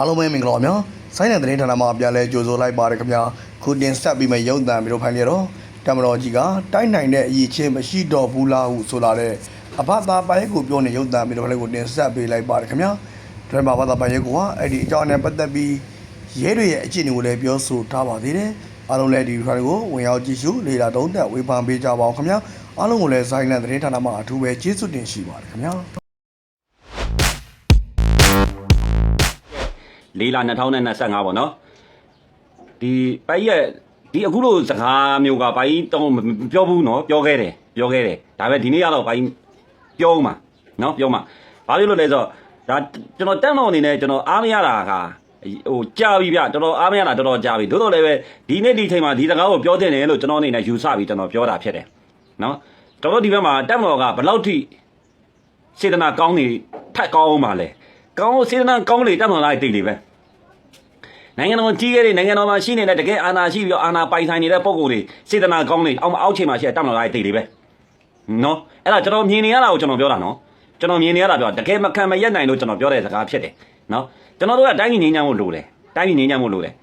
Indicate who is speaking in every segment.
Speaker 1: အားလုံးပဲမင်္ဂလာပါများဆိုင်းတဲ့သတင်းဌာနမှာပြန်လဲကြိုဆိုလိုက်ပါရခင်ဗျာခုတင်ဆက်ပြီးမှရုပ်သံပြီးတော့ဖိုင်ရတော့တမတော်ကြီးကတိုက်နိုင်တဲ့အရေးချင်းမရှိတော့ဘူးလားဟုဆိုလာတဲ့အဘသာပိုင်းကိုပြောနေရုပ်သံပြီးတော့ဖိုင်ကိုတင်ဆက်ပေးလိုက်ပါရခင်ဗျာဒရမဘာသာပိုင်းကိုကအဲ့ဒီအကြောင်းနဲ့ပတ်သက်ပြီးရဲတွေရဲ့အခြေအနေကိုလည်းပြောဆိုထားပါသေးတယ်အားလုံးလည်းဒီဖိုင်ကိုဝင်ရောက်ကြည့်ရှုလေ့လာတုံးသက်ဝေဖန်ပေးကြပါအောင်ခင်ဗျာအားလုံးကိုလည်းဆိုင်းတဲ့သတင်းဌာနမှာအထူးပဲကျေးဇူးတင်ရှိပါတယ်ခင်ဗျာ
Speaker 2: လေးလာ2025ပေါ့နော်ဒီပိုင်ရဲ့ဒီအခုလိုစကားမျိုးကပိုင်တော့မပြောဘူးနော်ပြောခဲ့တယ်ပြောခဲ့တယ်ဒါပေမဲ့ဒီနေ့ကတော့ပိုင်ပြောဦးမှာနော်ပြောမှာဘာဖြစ်လို့လဲဆိုတော့ဒါကျွန်တော်တက်တော့အနေနဲ့ကျွန်တော်အားမရတာကဟိုကြာပြီဗျတော်တော်အားမရတာတော်တော်ကြာပြီသို့တော်လည်းပဲဒီနေ့ဒီချိန်မှာဒီစကားကိုပြောတင်တယ်လို့ကျွန်တော်အနေနဲ့ယူဆပြီးကျွန်တော်ပြောတာဖြစ်တယ်နော်ကျွန်တော်ဒီဘက်မှာတက်မတော်ကဘယ်လောက်ထိစေတနာကောင်းနေထက်ကောင်းအောင်ပါလေကောင်းစေတနာကောင်းလေတတ်မှန်လားတိတ်လေပဲ နိုင်ငံတော်ကြီးခဲ့တဲ့နိုင်ငံတော်မှာရှိနေတဲ့တကယ်အာဏာရှိပြီးတော့အာဏာပိုင်ဆိုင်နေတဲ့ပုံကိုယ်တွေစေတနာကောင်းလေအောက်အောက်ချိန်မှာရှိတဲ့တတ်မှန်လားတိတ်လေပဲနော်အဲ့ဒါကျွန်တော်မြင်နေရတာကိုကျွန်တော်ပြောတာနော်ကျွန်တော်မြင်နေရတာပြောတကယ်မခံမရက်နိုင်လို့ကျွန်တော်ပြောတဲ့စကားဖြစ်တယ်နော်ကျွန်တော်တို့ကတိုင်းပြည်ငြိမ်းချမ်းဖို့လိုတယ်တိုင်းပြည်ငြိမ်းချမ်းဖို့လိုတယ်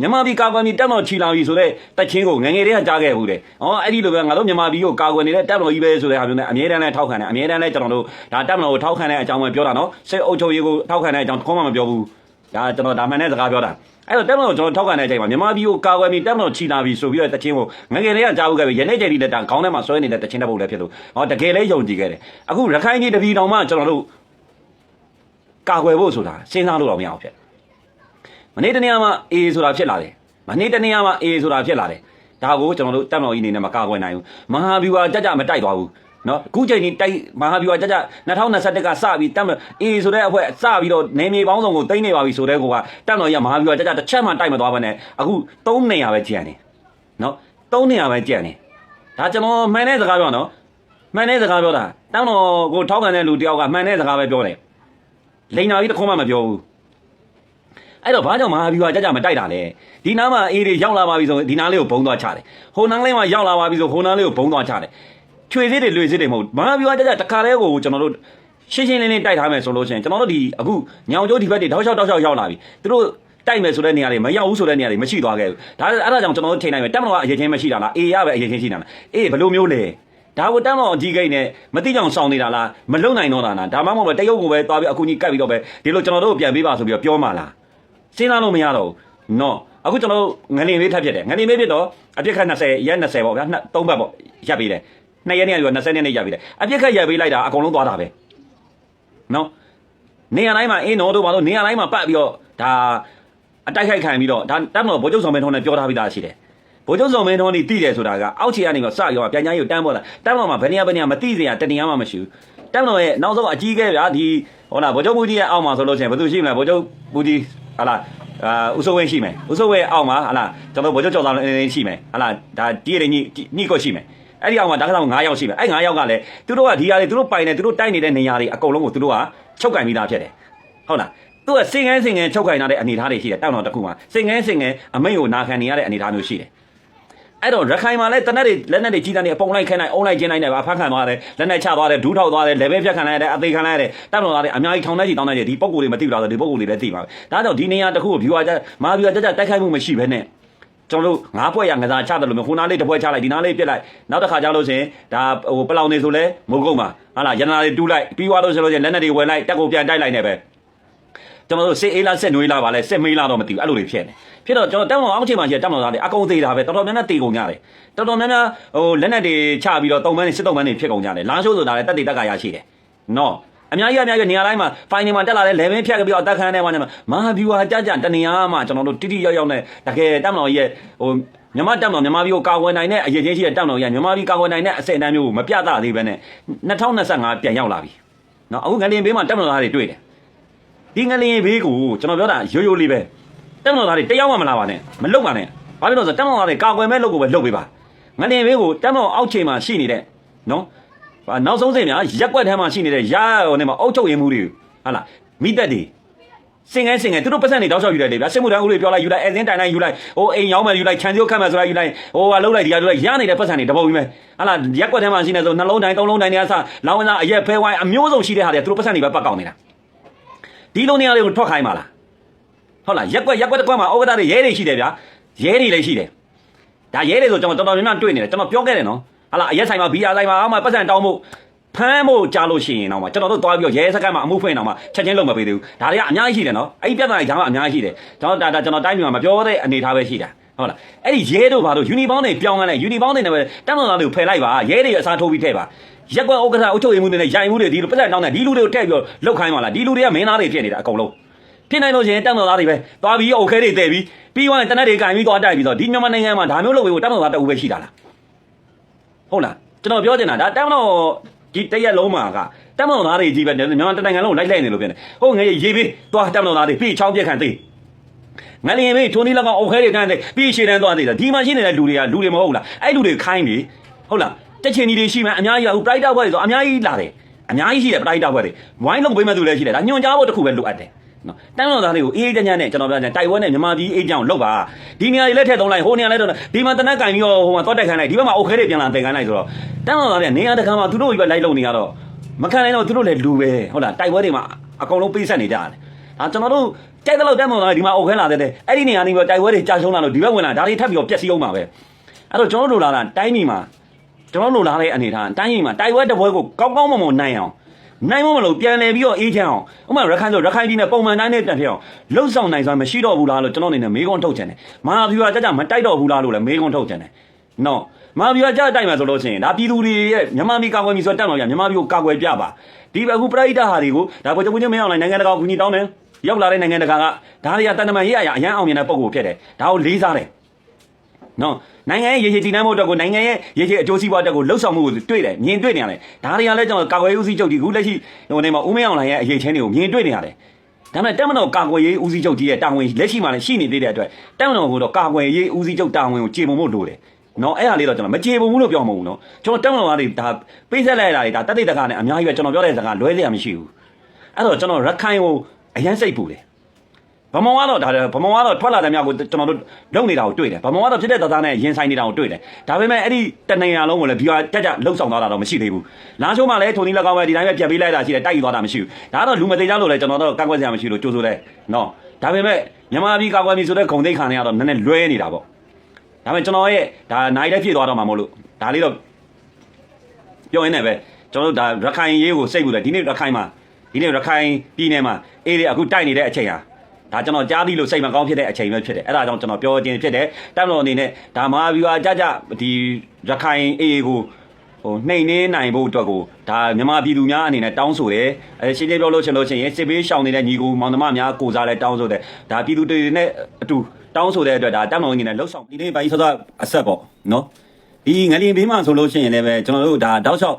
Speaker 2: မြန်မာပြည်ကာကွယ်ပြီးတက်တော်ချီလာပြီဆိုတော့တက်ချင်းကိုငငယ်လေးကကြားခဲ့ဘူးတဲ့။အော်အဲ့ဒီလိုပဲငါတို့မြန်မာပြည်ကိုကာကွယ်နေတဲ့တက်တော်ကြီးပဲဆိုတဲ့ဟာမျိုးနဲ့အမြဲတမ်းလည်းထောက်ခံတယ်အမြဲတမ်းလည်းကျွန်တော်တို့ဒါတက်မတော်ကိုထောက်ခံတဲ့အကြောင်းပဲပြောတာနော်။စစ်အုပ်ချုပ်ရေးကိုထောက်ခံတဲ့အကြောင်းတစ်ခေါက်မှမပြောဘူး။ ဒါကျွန်တော်ဒါမှန်တဲ့စကားပြောတာ။အဲ့တော့တက်မတော်ကျွန်တော်ထောက်ခံတဲ့အချိန်မှာမြန်မာပြည်ကိုကာကွယ်ပြီးတက်မတော်ချီလာပြီဆိုပြီးတော့တက်ချင်းကိုငငယ်လေးကကြားဘူးခဲ့ပြီယနေ့ချိန်ဒီလက်တန်ခေါင်းထဲမှာဆွဲနေတဲ့တက်ချင်းတဲ့ပုံလည်းဖြစ်လို့ဟောတကယ်လည်းယုံကြည်ခဲ့တယ်။အခုရခိုင်ပြည်တပြည်တော်မှကျွန်တော်တို့ကာကွယ်ဖို့ဆိုတာစဉ်းစားလို့တော့မရအောင်ဖြစ်။မနေ့တနေ့မှအေးဆိုတာဖြစ်လာတယ်။မနေ့တနေ့မှအေးဆိုတာဖြစ်လာတယ်။ဒါကိုကျွန်တော်တို့တက်မတော်ကြီးအနေနဲ့မကာကွယ်နိုင်ဘူး။မဟာဗျူဟာကြကြမတိုက်သွားဘူး။ နော်အခုချိန်ကြီးတိုက်မဟာဗျူဟာကြကြ2021ကစပြီးတက်မအေးဆိုတဲ့အဖွဲ့စပြီးတော့နေမြေပေါင်းစုံကိုတိမ့်နေပါပြီဆိုတဲ့ကောကတက်မတော်ကြီးကမဟာဗျူဟာကြကြတစ်ချက်မှတိုက်မသွားဘဲနဲ့အခု3နေရာပဲကြံနေ။နော်3နေရာပဲကြံနေ။ဒါကျွန်တော်မှန်တဲ့စကားပြောနော်။မှန်တဲ့စကားပြောတာတက်မတော်ကိုထောက်ခံတဲ့လူတယောက်ကမှန်တဲ့စကားပဲပြောတယ်။လိန်နာကြီးတစ်ခေါက်မှမပြောဘူး။အဲ့တော့ဘာကြောင့်မဟာဗျူဟာကြကြမတိုက်တာလဲဒီနားမှာအေးတွေရောက်လာပါပြီဆိုဒီနားလေးကိုဘုံသွားချတယ်ဟိုနားလေးမှာရောက်လာပါပြီဆိုဟိုနားလေးကိုဘုံသွားချတယ် ချွေစစ်တွေလွေစစ်တွေမဟုတ်မဟာဗျူဟာကြကြတခါတည်းကိုကျွန်တော်တို့ရှင်းရှင်းလင်းလင်းတိုက်ထားမယ်ဆိုလို့ရှိရင်ကျွန်တော်တို့ဒီအခုညောင်ကျိုးဒီဘက်တွေတောက်လျှောက်တောက်လျှောက်ရောက်လာပြီသူတို့တိုက်မယ်ဆိုတဲ့နေရာတွေမရောက်ဘူးဆိုတဲ့နေရာတွေမရှိသွားခဲ့ဘူးဒါအဲ့ဒါကြောင့်ကျွန်တော်တို့ထိနိုင်မယ်တက်မလို့ကအရေးချင်းမရှိတာလားအေးရပဲအရေးချင်းရှိတာလားအေးဘယ်လိုမျိုးလဲဒါကိုတက်မလို့အကြီးကိတ်နဲ့မတိကြောင်ဆောင်နေတာလားမလုံနိုင်တော့တာလားဒါမှမဟုတ်ပဲတရုတ်ကိုပဲသွားပြီးအခုကြီးကတ်ပြီးတော့ပဲဒီလိုကျွန်တော်တို့ပြန်ပေးပါဆိုပြီးတော့ပြောမှလားစဉ်းစားလို့မရတော့ဘူးနော်အခုကျွန်တော်တို့ငလင်လေးထပ်ဖြစ်တယ်ငလင်လေးဖြစ်တော့အပြစ်ခတ်20ရက်20ပေါ့ဗျာနှစ်သုံးဘက်ပေါ့ရပ်ပေးတယ် နှစ်ရက်နဲ့ပြီးတော့20ရက်နဲ့ရပ်ပေးတယ်အပြစ်ခတ်ရပ်ပေးလိုက်တာအကုန်လုံးသွားတာပဲနော်နေရာတိုင်းမှာအင်းတော်တို့ဘာလို့နေရာတိုင်းမှာပတ်ပြီးတော့ဒါအတိုက်ခိုက်ခံပြီးတော့ဒါတက်မလို့ဗိုလ်ချုပ်ဆောင်မင်းထုံးနဲ့ပြောထားပြီးသားရှိတယ်ဗိုလ်ချုပ်ဆောင်မင်းထုံးนี่တိတယ်ဆိုတာကအောက်ခြေကနေတော့စရောပြန်ချမ်းကြီးကိုတန်းပေါ်လာတန်းပေါ်မှာဘယ်နေရာဘယ်နေရာမတိစရာတနေရာမှမရှိဘူးတန်းတော်ရဲ့နောက်ဆုံးအကြီးကဲဗျာဒီဟောလားဗိုလ်ချုပ်ဘူးကြီးရဲ့အောက်မှာဆိုလို့ရှိရင်ဘယ်သူရှိမလဲဗိုလ်ချုပ်ဘူးကြီးဟာလားအာဥဆိုးဝင်းရှိမယ်ဥဆိုးဝင်းအောက်မှာဟာလားကျွန်တော်ဗိုလ်ချုပ်ကြောက်ဆောင်နေရှိမယ်ဟာလားဒါတီးရည်ညညိကိုရှိမယ် အဲ့ဒီအောက်မှာဓာတ်ကောင်9ယောက်ရှိမယ်အဲ့9ယောက်ကလည်းသူတို့ကဒီဟာတွေသူတို့ပိုင်နေသူတို့တိုက်နေတဲ့နေရာတွေအကုန်လုံးကိုသူတို့ကချုပ်ကင်ပြီးသားဖြစ်တယ်ဟုတ်လားသူကစင်ငန်းစင်ငန်းချုပ်ကင်ထားတဲ့အနေအထားတွေရှိတယ်တောက်တော်တစ်ခုမှာစင်ငန်းစင်ငန်းအမိန့်ကိုနာခံနေရတဲ့အနေအထားမျိုးရှိတယ်အဲ့တော့ရခိုင်မှာလည်းတနက်တွေလက်နက်တွေကြီးတန်းတွေအပုံလိုက်ခဲနိုင်အုံလိုက်ကျင်းနိုင်တယ်ဗာဖတ်ခံသွားတယ်လက်နက်ချသွားတယ်ဒူးထောက်သွားတယ် level ဖြတ်ခံလိုက်ရတယ်အသေးခံလိုက်ရတယ်တောက်တော်သားတွေအများကြီးထောင်ထဲကြီးတောင်းနေတယ်ဒီပုံကိုယ်တွေမသိဘူးလားဆိုဒီပုံကိုယ်တွေလည်းသိပါပဲဒါကြောင့်ဒီနေရာတစ်ခုကို viewer ကြမာ viewer ကြကြတိုက်ခိုက်မှုမရှိဘဲနဲ့ ကျွန်တော်တို့ငါးပွဲရငစားချတယ်လို့မျိုးခုနားလေးတစ်ပွဲချလိုက်ဒီနားလေးပြစ်လိုက်နောက်တစ်ခါကျလို့ရှိရင်ဒါဟိုပလောင်နေဆိုလဲမုတ်ကုတ်မှာဟာလားရန်နာတွေတူးလိုက်ပြီးသွားလို့ဆိုလို့ရှိရင်လက်နက်တွေဝယ်လိုက်တက်ကိုပြန်တိုက်လိုက်နေပဲကျွန်တော်တို့စစ်အေးလားစစ်နွေးလားပါလဲစစ်မေးလားတော့မသိဘူးအဲ့လိုတွေဖြစ်နေဖြစ်တော့ကျွန်တော်တက်မောင်အောက်ချိန်မှာရှိတဲ့တက်မောင်သားတွေအကုန်သေးတာပဲတော်တော်များများတေကုန်ကြတယ်တော်တော်များများဟိုလက်နက်တွေချပြီးတော့တုံမန်းတွေစစ်တုံမန်းတွေဖြစ်ကုန်ကြတယ်လာရှိုးဆိုတာလည်းတက်တေတက်ကရရှိတယ်နော် အများကြီးအများကြီးနေရာတိုင်းမှာ file မှာတက်လာတဲ့ level ဖြတ်ပြီးတော့အတက်ခန်းထဲမှာနေမှာမဟာဗျူဟာကြကြတနေရာမှာကျွန်တော်တို့တိတိရောက်ရောက်နဲ့တကယ်တက်မတော်ရဲ့ဟိုမြန်မာတက်မတော်မြန်မာပြည်ကိုကာကွယ်နိုင်တဲ့အရေးချင်းရှိတဲ့တက်မတော်ရဲ့မြန်မာပြည်ကာကွယ်နိုင်တဲ့အစိအတန်းမျိုးကိုမပြသသေးပဲနဲ့2025ပြန်ရောက်လာပြီနော်အခုငလင်ဘေးမှာတက်မတော်သားတွေတွေ့တယ်ဒီငလင်ဘေးကိုကျွန်တော်ပြောတာရိုးရိုးလေးပဲတက်မတော်သားတွေတယောက်မှမလာပါနဲ့မလုံပါနဲ့ဘာဖြစ်လို့လဲဆိုတော့တက်မတော်သားတွေကာကွယ်မဲ့လုပ်ကိုပဲလုပ်ပေးပါငလင်ဘေးကိုတက်မတော်အောက်ချိန်မှာရှိနေတဲ့နော်။ဟာ နောက်ဆုံးစိတ်များရက်ွက်ထဲမှာရှိနေတဲ့ရဟိုနဲ့မှာအုတ်ချုပ်ရင်မှုတွေဟာလားမိသက်တွေစင်ငယ်စင်ငယ်သူတို့ပတ်စံတွေတောက်လျှောက်ယူလိုက်လေဗျာစစ်မှုထမ်းဦးတွေပြောလိုက်ယူလိုက်အဲစင်းတိုင်တိုင်းယူလိုက်ဟိုအိမ်ရောက်မယ်ယူလိုက်ခြံစည်းခတ်မယ်ဆိုလိုက်ယူလိုက်ဟိုဟာလှုပ်လိုက်ဒီဟာလှုပ်လိုက်ရနေတဲ့ပတ်စံတွေတပုတ်ပြီးမယ်ဟာလားရက်ွက်ထဲမှာရှိနေဆိုနှလုံးတိုင်းသုံးလုံးတိုင်းတွေအစလောင်းဝင်းသားအရက်ဖဲဝိုင်းအမျိုးစုံရှိတဲ့ဟာတွေသူတို့ပတ်စံတွေပဲပတ်ကောက်နေတာဒီလိုနေရာတွေကိုထွက်ခိုင်းပါလားဟုတ်လားရက်ကွက်ရက်ကွက်တစ်ကွက်မှာဩကတာတွေရဲတွေရှိတယ်ဗျာရဲတွေလည်းရှိတယ်ဒါရဲတွေဆိုကျွန်တော်တော်တော်များများတွေ့နေတယ်ကျွန်တော်ပြောခဲ့တယ်နော် ဟာလားအရက်ဆိုင်မှာဘီယာဆိုင်မှာအောက်မှာပတ်စံတောင်းဖို့ဖမ်းဖို့ကြားလို့ရှိရင်တော့မှကျွန်တော်တို့သွားပြီးတော့ရဲစခန်းမှာအမှုဖွင့်တော့မှချက်ချင်းလုပ်မပေးသေးဘူးဒါတွေကအများကြီးရှိတယ်နော်အဲ့ဒီပြဿနာတွေကြားမှာအများကြီးရှိတယ်ကျွန်တော်ဒါဒါကျွန်တော်တိုင်းပြည်မှာမပြောတဲ့အနေထားပဲရှိတာဟုတ်လားအဲ့ဒီရဲတို့ဘာလို့ယူနီဖောင်းတွေပြောင်းလိုက်ယူနီဖောင်းတွေနဲ့ပဲတမ်းတော်သားတွေကိုဖယ်လိုက်ပါရဲတွေအစားထိုးပြီးထည့်ပါရက်ကွက်ဥက္ကဋ္ဌအုပ်ချုပ်ရေးမှူးတွေနဲ့ရိုင်မှုတွေဒီလိုပတ်စံတောင်းတဲ့ဒီလူတွေကိုထည့်ပြီးတော့လောက်ခိုင်းပါလားဒီလူတွေကမင်းသားတွေဖြစ်နေတာအကုန်လုံးဖြစ်နိုင်လို့ရှိရင်တက်တော်သားတွေပဲသွားပြီးအိုခဲတွေတဲ့ပြီးပြီးသွားရင်တနက်တွေကင်ပြီးသွားတိုက်ပြီးတော့ဒီမြန်မာနိုင်ငံမှာဒါမျိုးလုပ်ပြီးတက်တော်သားတအူပဲရှိတာလား ဟုတ်လားကျွန်တော်ပြောချင်တာဒါတက်တော်ဒီတရက်လုံးမှာကတက်တော်သားတွေကြီးပဲမြန်မာတနိုင်ငံလုံးလိုက်လိုက်နေလို့ဖြစ်နေဟုတ်ငယ်ရေးပြီးသွားတက်တော်သားတွေပြီးချောင်းပြက်ခံသေးငလျင်ပြီးထုံးသေးလောက်အောင်အိုခဲတွေတန်းသေးပြီးရှည်တန်းသွားသေးတယ်ဒီမှာရှိနေတဲ့လူတွေကလူတွေမဟုတ်ဘူးလားအဲ့လူတွေခိုင်းနေဟုတ်လားတက်ချင်ကြီးတွေရှိမှအများကြီးအခုပရိုက်တာဘွဲတွေဆိုအများကြီးလာတယ်အများကြီးရှိတယ်ပရိုက်တာဘွဲတွေဝိုင်းလုံးပေးမဲ့သူလည်းရှိတယ်ဒါညွန်ကြားဖို့တစ်ခုပဲလိုအပ်တယ် နော်တန်းတော်သားတွေကိုအေးအေးချမ်းချမ်းနဲ့ကျွန်တော်ပြောချင်တိုက်ပွဲနဲ့မြန်မာပြည်အေးချမ်းအောင်လုပ်ပါဒီနေရာတွေလက်ထက်သုံးလိုက်ဟိုနေရာလက်ထက်ဒီမှာတနက်ကင်ပြီးတော့ဟိုမှာတော့တက်ခိုင်းလိုက်ဒီဘက်မှာအိုခဲတွေပြန်လာတင်ခိုင်းလိုက်ဆိုတော့တန်းတော်သားတွေကနေရာတကာမှာသူတို့ပဲလိုက်လုံနေရတော့မခံနိုင်တော့သူတို့လည်းလူပဲဟုတ်လားတိုက်ပွဲတွေမှာအကုန်လုံးပေးဆက်နေကြတယ်ဒါကျွန်တော်တို့ကြိုက်တဲ့လောက်တန်းတော်သားတွေဒီမှာအိုခဲလာတဲ့အဲ့ဒီနေရာနေပြီးတိုက်ပွဲတွေကြာရှုံးလာလို့ဒီဘက်ဝင်လာဒါတွေထပ်ပြီးတော့ပျက်စီးအောင်ပါပဲအဲ့တော့ကျွန်တော်တို့လာတာတိုင်းပြည်မှာကျွန်တော်တို့လာတဲ့အနေထားတိုင်းပြည်မှာတိုက်ပွဲတစ်ပွဲကိုကောင်းကောင်းမွန်မွန်နိုင်အောင် နိုင်မမလို့ပြန်လဲပြီးတော့အေးချမ်းအောင်ဥပမာရခိုင်ဆိုရခိုင်ပြည်နယ်ပုံမှန်တိုင်းနဲ့ပြန်ဖြစ်အောင်လှုပ်ဆောင်နိုင်စွမ်းမရှိတော့ဘူးလားလို့ကျွန်တော်အနေနဲ့မေးခွန်းထုတ်ချင်တယ်မဟာဗျူဟာကြကြမတိုက်တော့ဘူးလားလို့လည်းမေးခွန်းထုတ်ချင်တယ်နော်မဟာဗျူဟာကြတိုက်မှာဆိုလို့ရှိရင်ဒါပြည်သူတွေရဲ့မြန်မာပြည်ကာကွယ်ပြည်ဆိုတက်တော့ရမြန်မာပြည်ကိုကာကွယ်ပြပါဒီအခုပရိသတ်ဟာတွေကိုဒါပေါ်ချုပ်ချင်းမင်းအောင်လိုင်းနိုင်ငံတကာကိုကူညီတောင်းတယ်ရောက်လာတဲ့နိုင်ငံတကာကဒါတွေကတန်တမန်ရေးရအရန်အောင်မြင်တဲ့ပုံကိုဖြစ်တယ်ဒါကိုလေးစားတယ် နော်နိုင်ငံရဲ့ရေရှည်တည်နှံမှုအတွက်ကိုနိုင်ငံရဲ့ရေရှည်အကျိုးစီးပွားအတွက်ကိုလှုပ်ဆောင်မှုကိုတွေ့တယ်မြင်တွေ့နေရတယ်ဒါတွေကလည်းကျွန်တော်ကာကွယ်ရေးဦးစီးချုပ်ကြီးခုလက်ရှိဟိုနေမှာဦးမင်းအောင်လှိုင်ရဲ့အရေးချင်းတွေကိုမြင်တွေ့နေရတယ်ဒါပေမဲ့တက်မတော်ကာကွယ်ရေးဦးစီးချုပ်ကြီးရဲ့တာဝန်လက်ရှိမှာလည်းရှိနေသေးတဲ့အတွက်တက်မတော်ကတော့ကာကွယ်ရေးဦးစီးချုပ်တာဝန်ကိုကျေပုံဖို့လိုတယ်နော်အဲ့ဒါလေးတော့ကျွန်တော်မကျေပုံဘူးလို့ပြောမှာမဟုတ်ဘူးနော်ကျွန်တော်တက်မတော်ကတွေဒါပေးဆက်လိုက်ရတာတွေဒါတက်တဲ့တကားနဲ့အများကြီးပဲကျွန်တော်ပြောတဲ့စကားလွဲစရာမရှိဘူးအဲ့တော့ကျွန်တော်ရခိုင်ကိုအရန်စိတ်ပူတယ် ဗမောကတော့ဒါဗမောကတော့ထွက်လာတဲ့မြောက်ကိုကျွန်တော်တို့လုံနေတာကိုတွေ့တယ်ဗမောကတော့ဖြစ်တဲ့တသားနဲ့ရင်ဆိုင်နေတာကိုတွေ့တယ်ဒါပေမဲ့အဲ့ဒီတနေရာလုံးကိုလည်းဘီယာတက်ကြလှုပ်ဆောင်သွားတာတော့မရှိသေးဘူးလာချိုးမှလည်းထုံကြီးလက်ကောင်းပဲဒီတိုင်းပဲပြတ်ပေးလိုက်တာရှိတယ်တိုက်ယူသွားတာမရှိဘူးဒါကတော့လူမသိကြလို့လည်းကျွန်တော်တို့ကန့်ကွက်စရာမရှိလို့ကြိုးစိုးတယ်နော်ဒါပေမဲ့မြန်မာပြည်ကာကွယ်ပြည်ဆိုတဲ့ဂုံသိက္ခာနဲ့ကတော့နည်းနည်းလွဲနေတာပေါ့ဒါပေမဲ့ကျွန်တော်ရဲ့ဒါနိုင်လည်းပြည့်သွားတော့မှာမဟုတ်လို့ဒါလေးတော့ပြောရင်းနဲ့ပဲကျွန်တော်တို့ဒါရခိုင်ရေးကိုစိတ်ပူတယ်ဒီနေ့ရခိုင်မှာဒီနေ့ရခိုင်ပြည်နယ်မှာအေးလေအခုတိုက်နေတဲ့အချိန်ဟာ ဒါကျွန်တော်ကြားပြီးလို့စိတ်မကောင်းဖြစ်တဲ့အချိန်ပဲဖြစ်တယ်အဲ့ဒါကြောင့်ကျွန်တော်ပြောခြင်းဖြစ်တယ်တပ်မတော်အနေနဲ့ဒါမဟာဗျူဟာကြကြဒီရခိုင်အေးကိုဟိုနှိမ်နှင်းနိုင်ဖို့အတွက်ကိုဒါမြန်မာပြည်သူများအနေနဲ့တောင်းဆိုတယ်အဲရှင်းရှင်းပြောလို့ရှင်လို့ရှိရင်စစ်ဘေးရှောင်နေတဲ့ညီကိုမောင်နှမများကိုစားလဲတောင်းဆိုတယ်ဒါပြည်သူတွေနဲ့အတူတောင်းဆိုတဲ့အတွက်ဒါတပ်မတော်အနေနဲ့လှုပ်ဆောင်ဒီနေ့ပိုင်းစောစောအဆက်ပေါ့နော်ဒီငလျင်ဘေးမှာဆိုလို့ရှိရင်လည်းပဲကျွန်တော်တို့ဒါတောက်လျှောက်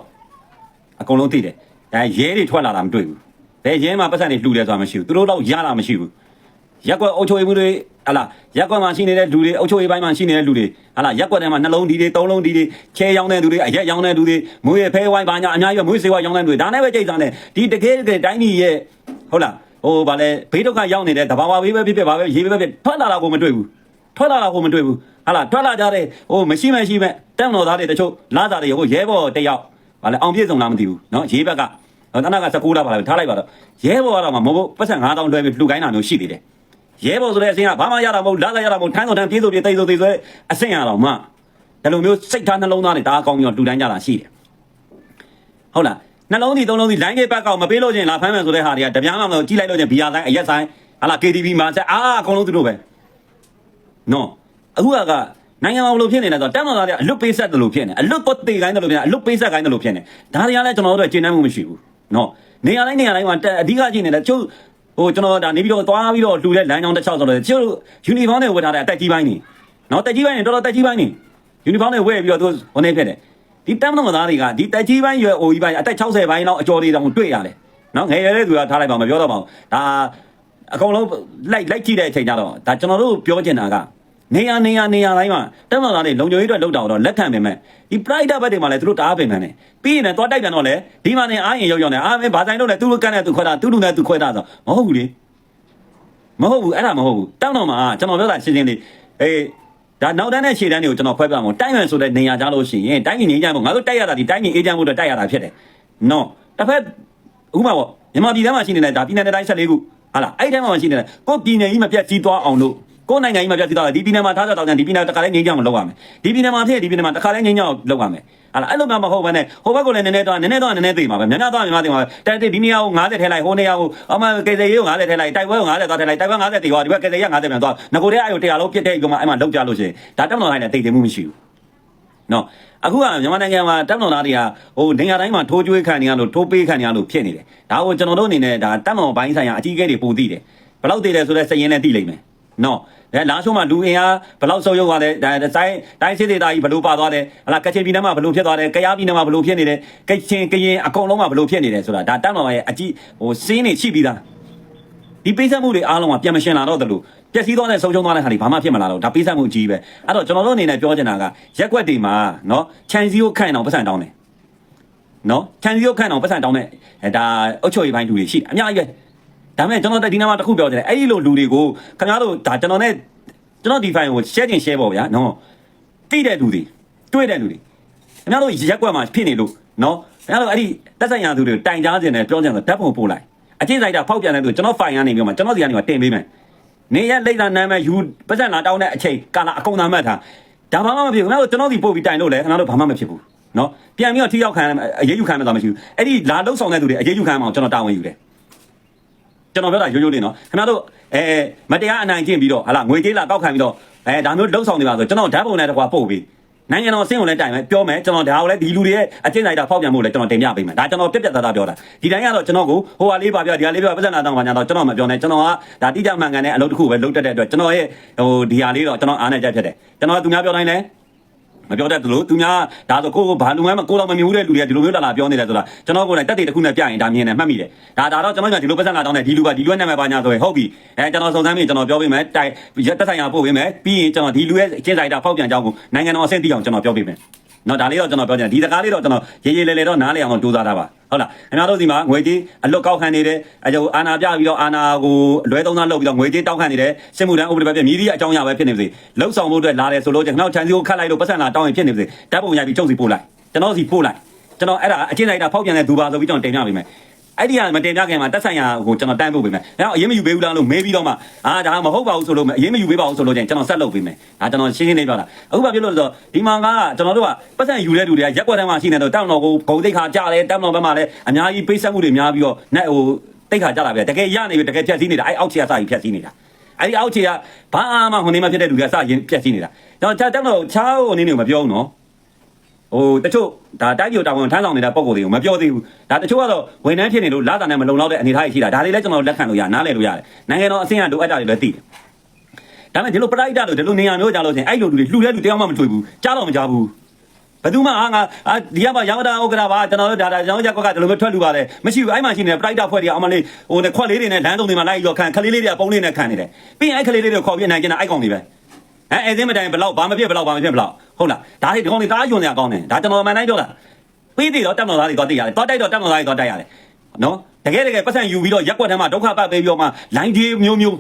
Speaker 2: အကုန်လုံးသိတယ်ဒါရဲတွေထွက်လာတာမတွေ့ဘူးဘယ်ရဲမှာပတ်စံတွေလှူတယ်ဆိုတာမရှိဘူးသူတို့တော့ရတာမရှိဘူး ရက်ကွက်အုပ်ချုပ်ရေးမှုတွေဟာလာရက်ကွက်မှာရှိနေတဲ့လူတွေအုပ်ချုပ်ရေးပိုင်းမှာရှိနေတဲ့လူတွေဟာလာရက်ကွက်ထဲမှာနှလုံးဒီတွေသုံးလုံးဒီတွေချဲရောင်းတဲ့လူတွေအရက်ရောင်းတဲ့လူတွေမွေးရဖဲဝိုင်းဘာညာအများကြီးပဲမွေးစေဝါရောင်းတဲ့လူတွေဒါနဲ့ပဲကြိတ်စားနေဒီတကယ်တကယ်တိုင်းပြည်ရဲ့ဟုတ်လားဟိုဗာလဲဘေးဒုက္ခရောက်နေတဲ့တဘာဝဘေးပဲဖြစ်ဖြစ်ဘာပဲရေးပဲဖြစ်ထွက်လာတာကိုမတွေ့ဘူးထွက်လာတာကိုမတွေ့ဘူးဟာလာထွက်လာကြတဲ့ဟိုမရှိမရှိမဲ့တက်တော်သားတွေတချို့လာတာတွေဟိုရဲဘော်တယောက်ဗာလဲအောင်ပြည့်စုံလားမသိဘူးเนาะရေးဘက်ကတနက16လားဗာလဲထားလိုက်ပါတော့ရဲဘော်ကတော့မဟုတ်ပတ်စံ9000လွှဲပြီးလှူခိုင်းတာမျိုးရှိသေးတယ် ရဲဘော်ဆိုတဲ့အဆင့်ကဘာမှရတာမဟုတ်လာလာရတာမဟုတ်ထမ်းတော်ထမ်းပြေးဆိုပြေးတိတ်ဆိုတိတ်ဆိုအဆင့်ရတော့မှဒီလိုမျိုးစိတ်ထားနှလုံးသားတွေဒါအကောင်းပြီးတော့တူတန်းကြတာရှိတယ်ဟုတ်လားနှလုံးစီသုံးလုံးစီလိုင်းကေဘက်ကောင်မပေးလို့ချင်းလာဖမ်းမယ်ဆိုတဲ့ဟာတွေကတပြားမှမလို့ကြီးလိုက်လို့ချင်းဘီယာဆိုင်အရက်ဆိုင်ဟာလာ KTV မှာဆက်အာအကုန်လုံးသူတို့ပဲနော်အခုကနိုင်ငံမှာဘလို့ဖြစ်နေလဲဆိုတော့တက်မတော်သားတွေအလွတ်ပေးဆက်တယ်လို့ဖြစ်နေအလွတ်ပတ်သေးခိုင်းတယ်လို့ဖြစ်နေအလွတ်ပေးဆက်ခိုင်းတယ်လို့ဖြစ်နေဒါတွေကလည်းကျွန်တော်တို့ကျေနပ်မှုမရှိဘူးနော်နေရာတိုင်းနေရာတိုင်းမှာအဓိကကြည့်နေတယ်ကျုပ် ဟိုကျွန်တော်ဒါနေပြီးတော့သွားပြီးတော့လှူတဲ့လမ်းကြောင်းတစ်ချောက်ဆိုတော့ကျို့ယူနီဖောင်းတွေဝတ်ထားတဲ့အတက်ကြီးပိုင်းနေနော်တက်ကြီးပိုင်းနေတော်တော်တက်ကြီးပိုင်းနေယူနီဖောင်းတွေဝတ်ပြီးတော့သူဟိုနေဖြစ်တယ်ဒီတမ်းတော်သားတွေကဒီတက်ကြီးပိုင်းရွယ်အိုကြီးပိုင်းအသက်60ပိုင်းလောက်အကျော်တွေတောင်တွေ့ရတယ်နော်ငယ်ရွယ်တဲ့သူကထားလိုက်ပါမပြောတော့ပါဘူးဒါအကုန်လုံးလိုက်လိုက်ကြည့်တဲ့အချိန်ကျတော့ဒါကျွန်တော်တို့ပြောချင်တာက နေရနေရနေရတိုင်းမှာတက်တော်သားတွေလုံခြုံရေးအတွက်လောက်တာတော့လက်ခံပေမဲ့ဒီ pride ဘက်တွေမှာလည်းသူတို့တအားပင်ပန်းတယ်ပြီးရင်လည်းသွားတိုက်ပြန်တော့လေဒီမှာနေအားရင်ရောက်ရောက်နေအာမင်းဘာဆိုင်တော့လဲသူတို့ကန်းနဲ့သူခွဲတာသူတို့နဲ့သူခွဲတာဆိုမဟုတ်ဘူးလေမဟုတ်ဘူးအဲ့ဒါမဟုတ်ဘူးတောင်းတော့မှာကျွန်တော်ပြောတာရှင်းရှင်းလေးအေးဒါနောက်တန်းနဲ့ရှေ့တန်းတွေကိုကျွန်တော်ဖွဲပြမှာတိုက်မယ်ဆိုတဲ့နေရာကြလို့ရှိရင်တိုင်းပြည်ငြိမ်းချမ်းဖို့ငါတို့တိုက်ရတာဒီတိုင်းပြည်အေးချမ်းဖို့အတွက်တိုက်ရတာဖြစ်တယ်နော်တစ်ဖက်ဥပမာပေါ့မြန်မာပြည်ထဲမှာရှိနေတဲ့ဒါပြည်နယ်တိုင်း14ခုဟာလားအဲ့ဒီထဲမှာရှိနေတယ်ကိုပြည်နယ်ကြီးမပြတ်ကြီးသွားအောင်လို့ ကိုနိုင်ငံကြီးမပြတ်ကြီးသွားတယ်ဒီပြည်နယ်မှာထားကြတော့ကြဒီပြည်နယ်တခါလဲငင်းကြအောင်လုပ်ရမယ်ဒီပြည်နယ်မှာဖြစ်ဒီပြည်နယ်မှာတခါလဲငင်းကြအောင်လုပ်ရမယ်ဟာလားအဲ့လိုမှမဟုတ်ဘဲနဲ့ဟိုဘက်ကလည်းနည်းနည်းတော့နည်းနည်းတော့နည်းနည်းသိမှာပဲများများတော့များများသိမှာပဲတိုက်တဲ့ဒီနေရာကို90ထဲလိုက်ဟိုနေရာကိုအမှကေစေရေးကို90ထဲလိုက်တိုက်ပွဲကို90သွားထဲလိုက်တိုက်ပွဲ90တေသွားဒီဘက်ကေစေရေး90ပြန်သွားငကိုတဲ့အဲ့ကို100လုံးပြစ်တဲ့ဒီကမှအဲ့မှာလောက်ကြလို့ရှိရင်ဒါတက်မတော်လိုက်တဲ့တိတ်တိမ်မှုမရှိဘူးနော်အခုကမြန်မာနိုင်ငံမှာတပ်မတော်သားတွေကဟိုနေရာတိုင်းမှာထိုးကျွေးခံနေရလို့ထိုးပေးခံနေရလို့ဖြစ်နေတယ်ဒါကိုကျွန်တော်တို့အနေနဲ့ဒါတပ်မတော်ဘိုင်းဆိုင်ရာအကြီးအကဲတွေပိုသိတယ်ဘယ်လောက်သိတယ်ဆိုတဲ့စည်ရင်နဲ့သိလိမ့်မယ် နော်ဒါလာရှုံးမှာလူအင်အားဘယ်လောက်ဆုပ်ယုပ်သွားလဲဒါတိုင်းတိုင်းစစ်ဒေသကြီးဘယ်လိုပါသွားလဲဟလာကချင်ပြည်နယ်မှာဘယ်လိုဖြစ်သွားလဲကယားပြည်နယ်မှာဘယ်လိုဖြစ်နေလဲကချင်ကရင်အကုန်လုံးမှာဘယ်လိုဖြစ်နေလဲဆိုတာဒါတပ်မတော်ရဲ့အကြီးဟိုစင်းနေရှိပြီးသားဒီပေးဆက်မှုတွေအားလုံးကပြန်မရှင်းလာတော့တယ်လို့ပျက်စီးသွားတဲ့ဆုံးရှုံးသွားတဲ့ခါတွေဘာမှဖြစ်မလာတော့ဒါပေးဆက်မှုအကြီးပဲအဲ့တော့ကျွန်တော်တို့အနေနဲ့ပြောချင်တာကရက်ွက်တွေမှာနော်ခြံစည်းကိုခန့်အောင်ပတ်စံတောင်းတယ်နော်ခြံစည်းကိုခန့်အောင်ပတ်စံတောင်းတဲ့အဲဒါအုတ်ချွေပိုင်းလူတွေရှိတယ်အများကြီးပဲ ဒါပေမဲ့ကျွန်တော်ဒီနေ့မှာတစ်ခုပြောချင်တယ်အဲ့ဒီလိုလူတွေကိုခင်ဗျားတို့ဒါကျွန်တော်နဲ့ကျွန်တော်ဒီ file ကို share ချင် share ပေါ့ဗျာနော်တိတဲ့လူတွေတွေ့တဲ့လူတွေခင်ဗျားတို့ရက်ွက်မှာဖြစ်နေလို့နော်ခင်ဗျားတို့အဲ့ဒီတက်ဆိုင်ရာသူတွေကိုတိုင်ကြားခြင်းနဲ့ပြောကြတယ်ဓာတ်ပုံပို့လိုက်အချင်းဆိုင်တာဖောက်ပြန်တဲ့သူကျွန်တော်ဖိုင်ကနေပြီးတော့မှကျွန်တော်စီကနေမှတင်ပေးမယ်နေရလိမ့်တာနာမည်ယူပတ်စံလာတောင်းတဲ့အချိန်ကာလာအကုန်သာမှတ်ထားဒါမှမမဖြစ်ဘူးခင်ဗျားတို့ကျွန်တော်စီပို့ပြီးတိုင်လို့လေခင်ဗျားတို့ဘာမှမဖြစ်ဘူးနော်ပြန်ပြီးတော့ထိရောက်ခံအရေးယူခံမှတော့မရှိဘူးအဲ့ဒီလာလုံးဆောင်တဲ့သူတွေအရေးယူခံမှအောင်ကျွန်တော်တာဝန်ယူတယ် ကျွန်တော်ပြောတာရိုးရိုးလေးနော်ခင်ဗျားတို့အဲမတရားအနိုင်ကျင့်ပြီးတော့ဟာလာငွေကြေးလာကောက်ခံပြီးတော့အဲဒါမျိုးလုံးဆောင်နေပါဆိုကျွန်တော်ဓာတ်ပုံနဲ့တကွာပို့ပြီးနိုင်ငံတော်အဆင့်ကိုလည်းတိုင်မယ်ပြောမယ်ကျွန်တော်ဒါကိုလည်းဒီလူတွေရဲ့အကျင့်ဆိုင်တာဖောက်ပြန်မှုလည်းကျွန်တော်တင်ပြပေးမယ်ဒါကျွန်တော်ပြက်ပြက်သားသားပြောတာဒီတိုင်းကတော့ကျွန်တော်ကိုဟိုဟာလေးပါပြောဒီဟာလေးပြောပတ်စံလာတော့ဘာညာတော့ကျွန်တော်မပြောနဲ့ကျွန်တော်ကဒါတိကျမှန်ကန်တဲ့အလုပ်တစ်ခုပဲလုပ်တတ်တဲ့အတွက်ကျွန်တော်ရဲ့ဟိုဒီဟာလေးတော့ကျွန်တော်အားနဲ့ကြက်ဖြစ်တယ်ကျွန်တော်ကသူများပြောတိုင်းလည်း မပြောတတ်သလိုသူများဒါဆိုကိုကိုဘာလူမှမကိုတော့မမြင်ဘူးတဲ့လူတွေကဒီလိုမျိုးလာလာပြောနေတယ်ဆိုတာကျွန်တော်ကိုယ်တိုင်တက်တဲ့တစ်ခုနဲ့ပြရင်ဒါမြင်တယ်မှတ်မိတယ်ဒါဒါတော့ကျွန်တော်ကဒီလိုပတ်စံလာတော့နေဒီလူကဒီလူရဲ့နာမည်ပါညာဆိုရင်ဟုတ်ပြီအဲကျွန်တော်စုံစမ်းပြီးကျွန်တော်ပြောပေးမယ်တိုင်ရက်တက်ဆိုင်ရာပို့ပေးမယ်ပြီးရင်ကျွန်တော်ဒီလူရဲ့ကျင်းဆိုင်တာဖောက်ပြန်ကြောင်းကိုနိုင်ငံတော်အဆင့်သိအောင်ကျွန်တော်ပြောပေးမယ်နော်ဒါလေးတော့ကျွန်တော်ပြောချင်တယ်ဒီစကားလေးတော့ကျွန်တော်ရေးရေးလဲလဲတော့နားလည်အောင်တော့စူးစမ်းထားပါဟုတ်လားခင်ဗျားတို့ဒီမှာငွေကြေးအလွတ်ကောက်ခံနေတယ်အကျိုးအာနာပြပြီးတော့အာနာကိုလွဲသုံးသားလုပ်ပြီးတော့ငွေကြေးတောက်ခံနေတယ်စစ်မှုထမ်းဥပဒေပဲဖြစ်မြည်သည့်အကြောင်းအရာပဲဖြစ်နေပါစေလှုပ်ဆောင်မှုအတွက်လာတယ်ဆိုလို့ကျွန်တော်ခြံစည်းကိုခတ်လိုက်လို့ပတ်စံလာတောင်းရင်ဖြစ်နေပါစေဓာတ်ပုံရိုက်ပြီးကျုပ်စီပို့လိုက်ကျွန်တော်စီပို့လိုက်ကျွန်တော်အဲ့ဒါအချင်းလိုက်တာဖောက်ပြန်တဲ့သူပါဆိုပြီးကျွန်တော်တင်ပြပေးမယ်အဲ့ဒီကမတင်ပြခင်မှာတက်ဆိုင်ရာကိုကျွန်တော်တန်းပို့ပေးမယ်။ဒါတော့အရင်မယူပေးဘူးလားလို့မေးပြီးတော့မှအာဒါမဟုတ်ပါဘူးဆိုလို့အရင်မယူပေးပါဘူးဆိုလို့ကျရင်ကျွန်တော်ဆက်လုပ်ပေးမယ်။ဒါကျွန်တော်ရှင်းရှင်းလေးပြောတာ။အခုဘာဖြစ်လို့လဲဆိုတော့ဒီမှာကကျွန်တော်တို့ကပတ်စံယူတဲ့လူတွေကရက်ွက်တန်းမှာရှိနေတော့တောင်းတော်ကိုဂုံတိတ်ခါကြားတယ်တောင်းတော်ဘက်မှာလည်းအများကြီးပိတ်ဆက်မှုတွေများပြီးတော့နဲ့ဟိုတိတ်ခါကြတာပဲတကယ်ရနေပြီတကယ်ဖြတ်စည်းနေတာအဲ့အောက်ခြေကစပြီးဖြတ်စည်းနေတာ။ အဲ့ဒီအောက်ခြေကဘာမှဟိုနေမှာဖြစ်တဲ့လူတွေကစရင်ဖြတ်စည်းနေတာ။ကျွန်တော်တောင်းတော်ချားဟိုနေနေမပြောဘူးနော်။ဟိုတချို့ဒါတိုက်ပြတာဝန်ထမ်းဆောင်နေတဲ့ပုံကိုယ်တွေကိုမပြောသေးဘူးဒါတချို့ကတော့ဝန်ထမ်းဖြစ်နေလို့လာတာနဲ့မလုံလောက်တဲ့အနေအထားကြီးရှိတာဒါလေးလည်းကျွန်တော်လက်ခံလို့ရနားလည်လို့ရတယ်နိုင်ငံတော်အဆင့်ကလိုအပ်တာတွေလည်းသိတယ်ဒါပေမဲ့ဒီလိုပရိုက်တာလို့ဒီလိုနေရာမျိုးကြလို့ချင်းအဲ့လိုလူတွေလှူတဲ့လူတယောက်မှမတွေ့ဘူးကြားတော့မကြားဘူး ဘယ်သူမှအာငါအာဒီကမှရောင်းတာဥက္ကရာပါကျွန်တော်တို့ဒါဒါရောင်းချက်ကွက်ကဒီလိုမျိုးထွက်လူပါတယ်မရှိဘူးအဲ့မှရှိနေတဲ့ပရိုက်တာဖွဲ့တွေကအမလေးဟိုနဲ့ခွက်လေးတွေနဲ့လမ်းတုံတွေမှာလိုက်ရောခံခလေးလေးတွေကပုံလေးနဲ့ခံနေတယ်ပြီးရင်အဲ့ခလေးလေးတွေခေါ်ပြနိုင်ကျင်တာအဲ့ကောင်တွေပဲအဲအဲစင်းမတိုင်ဘလောက်ဘာမဖြစ်ဘလောက်ဘာမဖြစ်ဘလောက်ဟုတ်လားဒါတွေဒီကောင်တွေတားယွန်နေအောင်ကောင်းတယ်ဒါကျွန်တော်မှန်တိုင်းပြောတာပြီးသေးတော့တက်မတော်သားတွေတော့သိရတယ်တော့တိုက်တော့တက်မတော်သားတွေတော့တိုက်ရတယ်နော်တကယ်တကယ်ပတ်စံယူပြီးတော့ရက်ွက်ထဲမှာဒုက္ခပတ်ပေးပြီးတော့မှလိုင်းဒီမျိုးမျိုး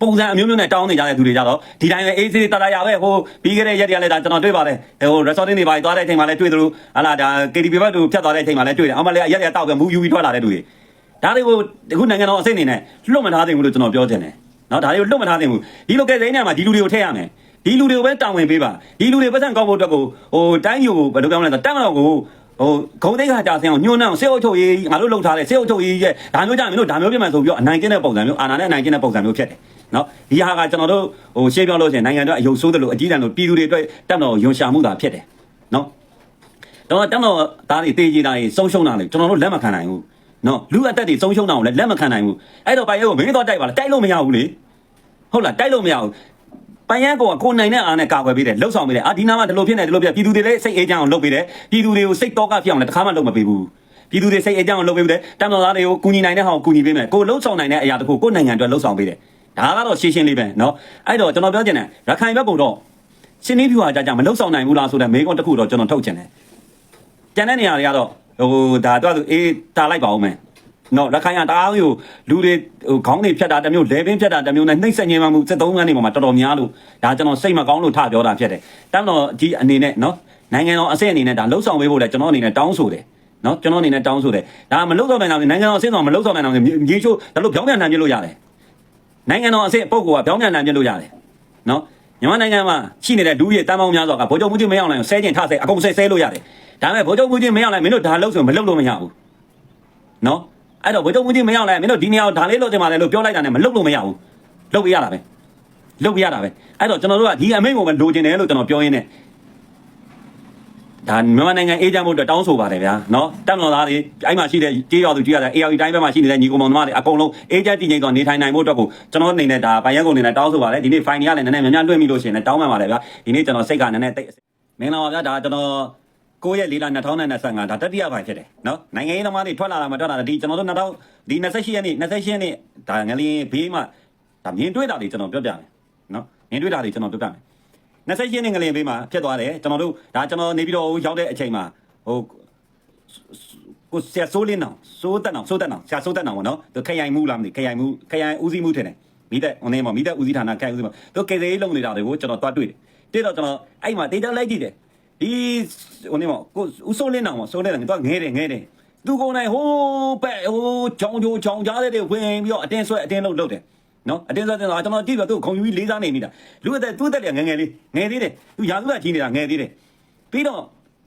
Speaker 2: ပုံစံအမျိုးမျိုးနဲ့တောင်းနေကြတဲ့သူတွေကြတော့ဒီတိုင်းပဲအေးစေးတတရာပဲဟိုပြီးခဲ့တဲ့ရက်တွေကလည်းဒါကျွန်တော်တွေ့ပါတယ်ဟို restaurant တွေပါသွားတဲ့အချိန်မှာလည်းတွေ့သလိုဟာလာဒါ KTV ဘက်သူဖြတ်သွားတဲ့အချိန်မှာလည်းတွေ့တယ်အမလေးရက်ရက်တောက်ပဲမူယူပြီးထွက်လာတဲ့သူတွေဒါတွေကိုအခုနိုင်ငံတော်အစိမ့်နေနဲ့လွတ်မထားသင့်ဘူးလို့ကျွန်တော်ပြောချင်တယ်နော်ဒါတွေကိုလွတ်မထားသင့်ဘူးဒီလိုကဲစိမ်းနေမှာဒီလူတွေကိုထည့်ရမယ်ဒီလူတွေကိုပဲတာဝန်ပေးပါဒီလူတွေပတ်စံကောက်ဖို့အတွက်ကိုဟိုတိုင်းယူကိုဘယ်လိုပြောမလဲဆိုတော့တန်းတော့ကိုဟိုဂုံသိက္ခာကြာစင်အောင်ညှို့နှောင်းဆေးအုပ်ချုပ်ရေးငါတို့လှုပ်ထားတဲ့ဆေးအုပ်ချုပ်ရေးရဲ့ဒါမျိုးကြမင်းတို့ဒါမျိုးပြမှန်ဆိုပြီးတော့အနိုင်ကျင့်တဲ့ပုံစံမျိုးအာဏာနဲ့အနိုင်ကျင့်တဲ့ပုံစံမျိုးဖြစ်တယ် နော်ဒီဟာကကျွန်တော်တို့ဟိုရှင်းပြောလို့ရှိရင်နိုင်ငံတော်အယုံဆိုးတယ်လို့အကြီးတန်းလို့ပြည်သူတွေအတွက်တက်တော့ယွန်ရှာမှုတာဖြစ်တယ်နော်တော့တက်တော့ဒါတွေတေးကြီးတာတွေဆုံးရှုံးတာလေကျွန်တော်တို့လက်မခံနိုင်ဘူးနော်လူအသက်တွေဆုံးရှုံးတာကိုလည်းလက်မခံနိုင်ဘူးအဲ့တော့ပိုင်ရဲကိုမင်းတော့တိုက်ပါလားတိုက်လို့မရဘူးလေဟုတ်လားတိုက်လို့မရဘူးပန်ရန်ကောကိုနိုင်တဲ့အားနဲ့ကာကွယ်ပေးတယ်လှုပ်ဆောင်ပေးတယ်အာဒီနာမှာဒီလိုဖြစ်နေဒီလိုပြပြည်သူတွေလည်းစိတ်အေးချမ်းအောင်လုပ်ပေးတယ်ပြည်သူတွေကိုစိတ်တော့ကဖြစ်အောင်လည်းတစ်ခါမှလုပ်မပေးဘူးပြည်သူတွေစိတ်အေးချမ်းအောင်လုပ်ပေးတယ်တမ်တော်သားတွေကိုကူညီနိုင်တဲ့ဟာကိုကူညီပေးမယ်ကိုလှုပ်ဆောင်နိုင်တဲ့အရာတခုကိုနိုင်ငံအတွက်လှုပ်ဆောင်ပေးတယ် ဒါကတော့ရှင်းရှင်းလေးပဲเนาะအဲ့တော့ကျွန်တော်ပြောချင်တယ်ရခိုင်ဘက်ကတော့ရှင်းနေပြူဟာကြကြမလှုပ်ဆောင်နိုင်ဘူးလားဆိုတဲ့မေးခွန်းတစ်ခုတော့ကျွန်တော်ထုတ်ချင်တယ်ကျန်တဲ့နေရာတွေကတော့ဟိုဒါတော့အေးတာလိုက်ပါဦးမယ် နော်လက်ခိုင်းကတအားကြီးကိုလူတွေဟိုခေါင်းတွေဖြတ်တာတစ်မျိုးလဲပင်းဖြတ်တာတစ်မျိုးနဲ့နှိမ့်ဆက်ညင်မှမှု73ခန်းနေပေါ်မှာတော်တော်များလို့ဒါကျွန်တော်စိတ်မကောင်းလို့ထပြောတာဖြစ်တယ်တမ်းတော့ဒီအနေနဲ့နော်နိုင်ငံတော်အဆင့်အနေနဲ့ဒါလှုပ်ဆောင်ပေးဖို့လည်းကျွန်တော်အနေနဲ့တောင်းဆိုတယ်နော်ကျွန်တော်အနေနဲ့တောင်းဆိုတယ်ဒါမလှုပ်ဆောင်နိုင်အောင်နိုင်ငံတော်အဆင့်ဆောင်မလှုပ်ဆောင်နိုင်အောင်မြေချိုးဒါလို့ပြောင်းပြန်နိုင်ပြလို့ရတယ် နိုင်ငံတော်အစစ်ပုံကောပြောင်းပြန်နိုင်ပြလို့ရတယ်နော်မြန်မာနိုင်ငံမှာရှိနေတဲ့လူကြီးတန်းပေါင်းများစွာကဗိုလ်ချုပ်မှုကြီးမရောက်နိုင်ဆဲကျင်ထဆဲအကုန်ဆဲဆဲလို့ရတယ်ဒါပေမဲ့ဗိုလ်ချုပ်မှုကြီးမရောက်နိုင်မင်းတို့ဒါလုပ်ဆိုမလုပ်လို့မရဘူးနော်အဲ့တော့ဗိုလ်ချုပ်မှုကြီးမရောက်နိုင်မင်းတို့ဒီနေရာကိုဒါလေးလုပ်တင်ပါလေလို့ပြောလိုက်တာနဲ့မလုပ်လို့မရဘူးလုပ်ပြရတာပဲလုပ်ပြရတာပဲအဲ့တော့ကျွန်တော်တို့ကဒီအမိန့်ကိုပဲလိုချင်တယ်လို့ကျွန်တော်ပြောရင်းနဲ့ ဒါမြန်မာနိုင်ငံအေးချမ်းဖို့အတွက်တောင်းဆိုပါတယ်ဗျာနော်တက်တော်သားတွေအဲ့မှာရှိတဲ့ကြေးရွာသူကြေးရွာတဲ့ AR တိုင်းဘက်မှာရှိနေတဲ့ညီကောင်မောင်နှမတွေအကုန်လုံးအေးချမ်းတည်ငြိမ်စွာနေထိုင်နိုင်ဖို့အတွက်ကိုကျွန်တော်အနေနဲ့ဒါဗိုင်ရက်ကုန်အနေနဲ့တောင်းဆိုပါတယ်ဒီနေ့ fine ရလည်းနည်းနည်းများများလွှင့်မိလို့ရှိရင်လည်းတောင်းပန်ပါတယ်ဗျာဒီနေ့ကျွန်တော်စိတ်ကနည်းနည်းတိတ်မင်္ဂလာပါဗျာဒါကျွန်တော်9ရက်4လ2025ဒါတတိယပိုင်းဖြစ်တယ်နော်နိုင်ငံရေးသမားတွေထွက်လာတာမထွက်လာတာဒီကျွန်တော်တို့2000ဒီ28ရက်နေ့28ရက်နေ့ဒါငလင်းဘေးမှာဒါမြင်တွေ့တာတွေကျွန်တော်ပြောပြမယ်နော်မြင်တွေ့တာတွေကျွန်တော်ပြောပြမယ် 28ရက်နေ့ငလင်ပေးမှာဖြစ်သွားတယ်ကျွန်တော်တို့ဒါကျွန်တော်နေပြီးတော့ရောက်တဲ့အချိန်မှာဟိုကိုဆရာဆိုးလင်းအောင်စိုးတက်အောင်စိုးတက်အောင်ဆရာစိုးတက်အောင်ဗောနော်သူခရိုင်မှုလားမသိခရိုင်မှုခရိုင်ဦးစီးမှုထင်တယ်မိသက်ဟိုနေမှာမိသက်ဦးစီးဌာနခရိုင်ဦးစီးမှုသူကေသေးလုံးနေတာတွေကိုကျွန်တော်တွားတွေ့တယ်တွေ့တော့ကျွန်တော်အဲ့မှာဒေတာလိုက်ကြည့်တယ်ဒီဟိုနေမှာကိုဦးစိုးလင်းအောင်စိုးလင်းတယ်သူကငဲတယ်ငဲတယ်သူကိုယ်တိုင်ဟိုးပဲဟိုးချောင်းချိုးချောင်းကြားတဲ့တွေဝင်ပြီးတော့အတင်းဆွဲအတင်းလုံးလုပ်တယ် နော်အတင်းစားတင်းစားကျွန်တော်ကြည့်ပြီးတော့သူ့ခုံယူပြီးလေးစားနေနေတာလူအသက်သူ့အသက်လည်းငယ်ငယ်လေးငယ်သေးတယ်သူရာသူကကြီးနေတာငယ်သေးတယ်ပြီးတော့